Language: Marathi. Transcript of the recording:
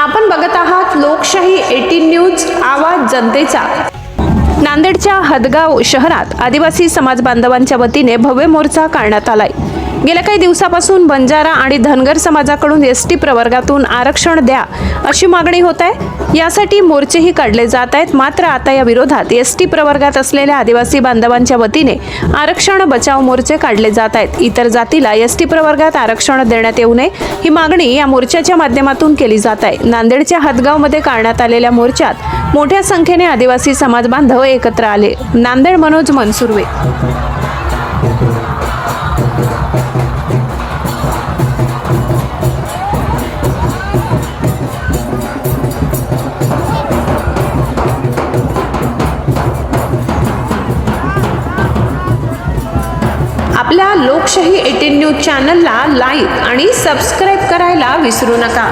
आपण बघत आहात लोकशाही एटीन न्यूज आवाज जनतेचा. नांदेडच्या हदगाव शहरात आदिवासी समाज बांधवांच्या वतीने भव्य मोर्चा काढण्यात आलाय. गेल्या काही दिवसापासून बंजारा आणि धनगर समाजाकडून एस टी प्रवर्गातून आरक्षण द्या अशी मागणी होत आहे. यासाठी मोर्चेही काढले जात आहेत. मात्र आता या विरोधात एस टी प्रवर्गात असलेल्या आदिवासी बांधवांच्या वतीने आरक्षण बचाव मोर्चे काढले जात आहेत. इतर जातीला एस टी प्रवर्गात आरक्षण देण्यात येऊ नये ही मागणी या मोर्चाच्या माध्यमातून केली जात आहे. नांदेडच्या हदगावमध्ये काढण्यात आलेल्या मोर्चात मोठ्या संख्येने आदिवासी समाज बांधव एकत्र आले. नांदेड मनोज मनसुर्वे. आपल्या लोकशाही एटीन न्यूज चॅनलला लाईक आणि सबस्क्राईब करायला विसरू नका.